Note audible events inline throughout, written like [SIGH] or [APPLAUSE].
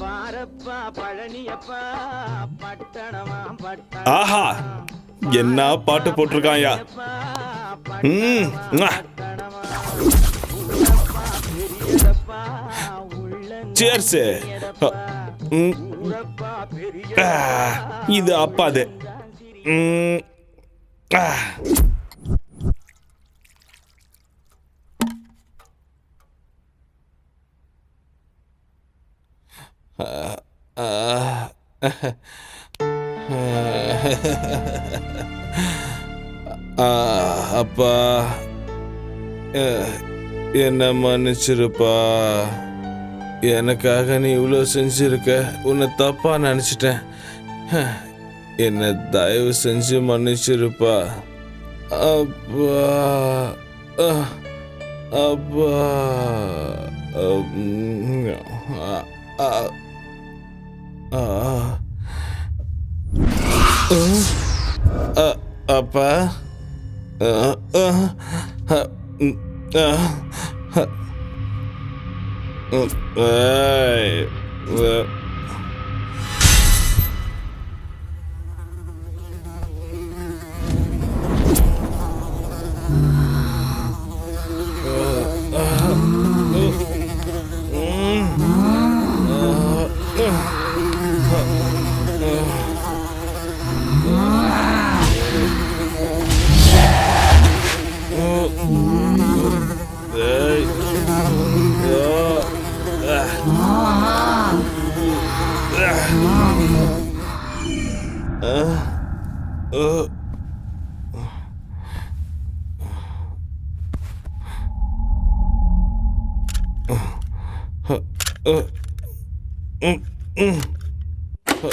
பாரப்பா பழனியப்பா பட்டணமா பட்டணமா. ஆஹா என்ன பாட்டு போட்டிருக்காயா? ம். ஆ, இது அப்பாது ம். ஆ. அப்பா. என்ன மன்னிச்சிருப்பா? எனக்காக நீ இவ்வளோ செஞ்சிருக்க? உன்னை தப்பா நினச்சிட்டேன். என்னை தயவு செஞ்சு மன்னிச்சிருப்பா. அப்பா. அஹ், அப்பா. அப்பா அஹ், அஹ், அஹ், ம், ஏய். 嗯呵呃嗯嗯呵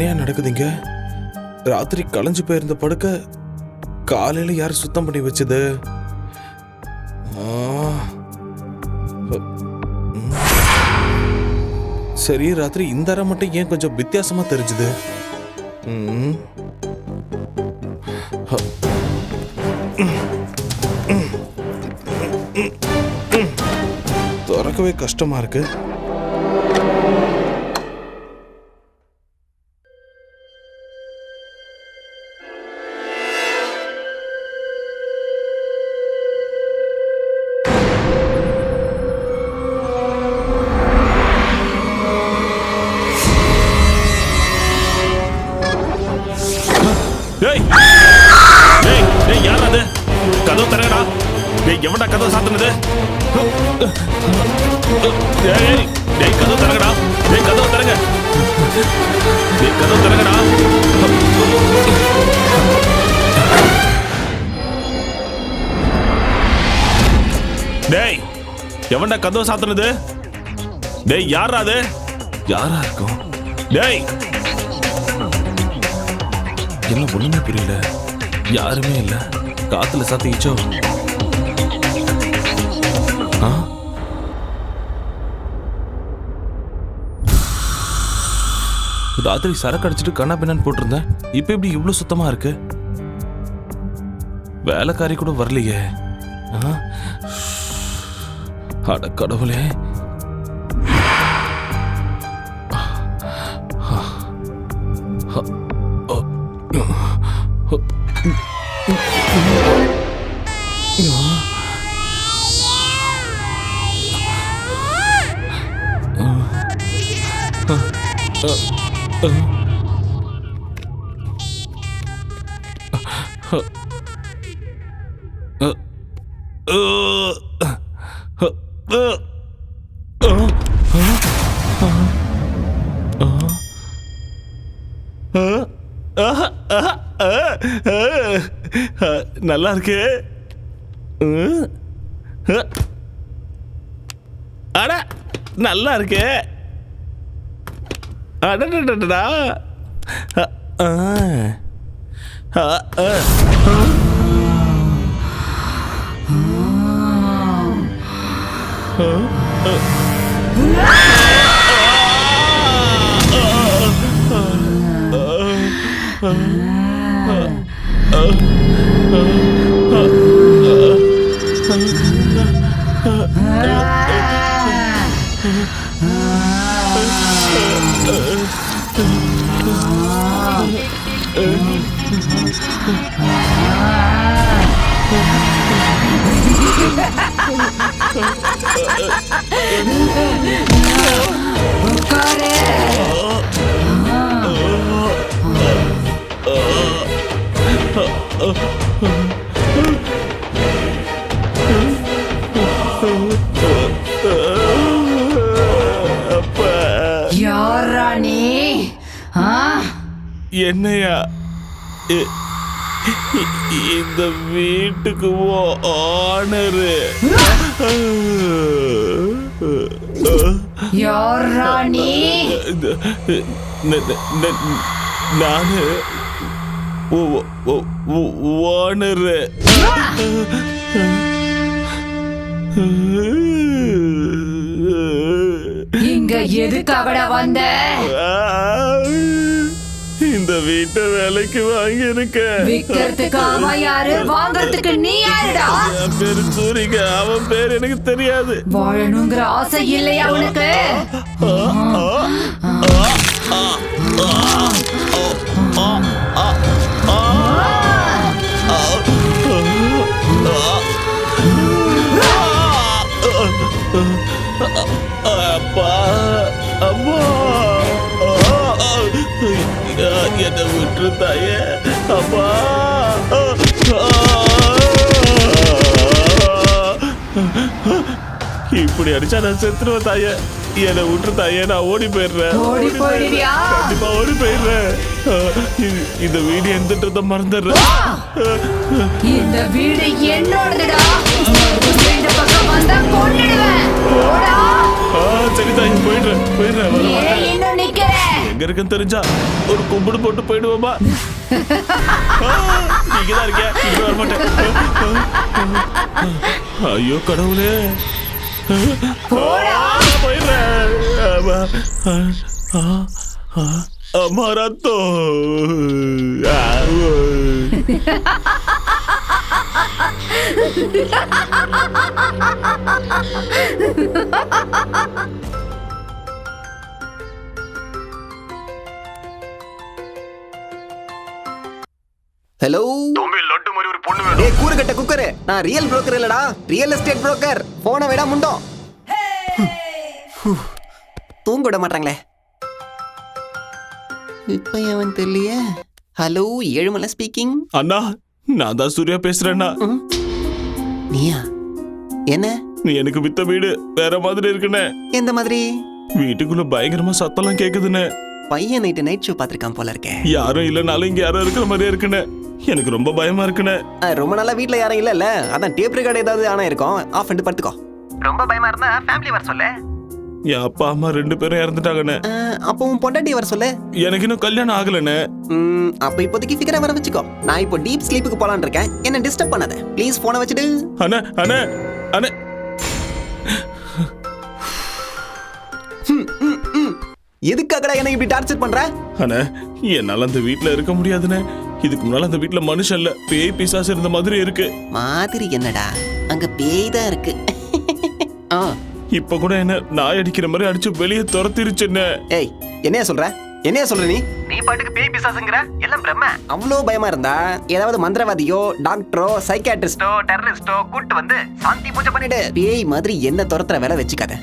என்னையா நடக்குதுங்க? ராத்திரி களைஞ்சு போயிருந்த படுக்க காலையில யார் சுத்தம் பண்ணி வச்சது? சரி ராத்திரி இந்த அறை மட்டும் ஏன் கொஞ்சம் வித்தியாசமா தெரிஞ்சுது? ம். திறக்கவே கஷ்டமா இருக்கு. எவன்டா கதவு சாத்துனது? டேய் கதவு தரங்கடா டேய் கதவு தரங்க டேய் கதவு தரங்கடா டேய் எவன்டா கதவு சாத்துனது? டேய் யாரா அது? யாரா இருக்கும்? டேய். என்ன ஒண்ணுமே புரியல. யாருமே இல்ல. காத்துல சாத்திக்கிச்சோ ராத்திரி சரக்கு அடிச்சிட்டு கண்ணா போட்டிருந்தேன். இப்போ இப்படி இவ்வளோ சுத்தமாக இருக்கு? வேலைக்காரி கூட வரலையே. அட கடவுளே. Uh. நல்லா இருக்கு அட நல்லா இருக்கு Ah, அடடடடடா அ, ஆ. யாரா நீ ஆ? என்னையா இந்த வீட்டுக்கு நீ நானு. ஓனரு. இங்க எதுக்காகடா வந்த? இந்த வீட்டை வேலைக்கு வாங்கியிருக்க. விக்கிறதுக்கு அவன் யாரு? வாங்குறதுக்கு நீ யாருடா? என் பேரு சூரிக. அவன் பேர் எனக்கு தெரியாது. வாழணுங்கிற ஆசை இல்லையா உனக்கு? அப்பா அம்மா என்னை விட்டு தாயே அப்பா. இப்படி அடிச்சா நான் செத்துருவேன் தாயே. என்னை விட்டு தாயே நான் ஓடி போயிடுறேன். ஓடி போயிடுவியா கண்டிப்பா ஓடி போயிடுறேன். இந்த வீடு எந்தன்றத மறந்துடுறேன். இந்த வீடு என்னோடதுடா. இந்த பக்கம் வந்தா கொன்னுடுவேன். போடா. ஆ, சரி தாய் போயிடுறேன் போயிடுறேன். எங்க இருக்குன்னு தெரிஞ்சா ஒரு கும்பிடு போட்டு போயிடுவோமா? இங்கதான் இருக்கேன். இங்க வர மாட்டேன். ஐயோ கடவுளே. போயிடுறேன். ஆ, [LAUGHS] ஹலோ தம்பி லட்டு மாதிரி ஒரு பொண்ணு வேணும். ஏய் கூறுகட்ட குக்கரு. நான் ரியல் புரோக்கர் இல்லடா. ரியல் எஸ்டேட் புரோக்கர் போன விட முண்டோம் தூங்க விட மாட்டாங்களே. இப்ப அவன் தெரியலையே? ஹலோ ஏழுமலை ஸ்பீக்கிங் அண்ணா நான் தான் சூர்யா பேசுறேன்னா நீயா? என்ன? நீ எனக்கு வித்த வீடு வேற மாதிரி இருக்குண்ணே. எந்த மாதிரி? வீட்டுக்குள்ள பயங்கரமா சத்தம்லாம் கேக்குதுண்ணே. பையன் நைட்டு நைட் ஷோ பார்த்துருக்கான் போல இருக்கே. யாரும் இல்லைனாலும் இங்க யாரும் இருக்கிற மாதிரியே இருக்குண்ணே. எனக்கு ரொம்ப பயமா இருக்குண்ணே. ரொம்ப நாளா வீட்ல யாரும் இல்லல்ல? அதான் டேப் ரெக்கார்டு ஏதாவது ஆனா இருக்கும். ஆஃப் பண்ணிட்டு படுத்துக்கோ. ரொம்ப பயமா இருந்தா ஃபேமிலி வர சொல்லு. என் அப்பா அம்மா ரெண்டு பேரும் இறந்துட்டாங்கண்ணே. அப்போ உன் பொண்டாட்டி வர சொல்லு. எனக்கு இன்னும் கல்யாணம் ஆகலண்ணே. ம், அப்ப இப்போதைக்கு ஃபிகரை வர வச்சுக்கோ. நான் இப்போ டீப் ஸ்லீப்புக்கு போலான்னு இருக்கேன். என்ன டிஸ்டர்ப் பண்ணாத. ப்ளீஸ் போனை வச்சுட்டு. அண்ணே அண்ணே அண்ணே. எதுக்காகடா என்ன இப்படி டார்ச்சர் பண்ற? அண்ணே என்னால அந்த வீட்ல இருக்க முடியாதுண்ணே. இதுக்கு முன்னால அந்த வீட்ல மனுஷன் இல்ல. பேய் பிசாசு இருந்த மாதிரி இருக்கு. மாதிரி என்னடா? அங்க பேய் தான் இருக்கு. ஆ, இப்ப கூட என்ன நாய் அடிக்கிற மாதிரி அடிச்சு வெளியே துரத்திருச்சுண்ணே ஏய் என்னையா சொல்ற? என்னையா சொல்ற நீ? நீ பாட்டுக்கு பேய் பிசாசுங்கற? எல்லாம் பிரம்ம. அவ்வளோ பயமா இருந்தா ஏதாவது மந்திரவாதியோ டாக்டரோ சைக்காட்ரிஸ்டோ டெரரிஸ்டோ கூட்டு வந்து சாந்தி பூஜை பண்ணிடு பேய் மாதிரி என்ன துரத்துற வேலை வச்சுக்காத.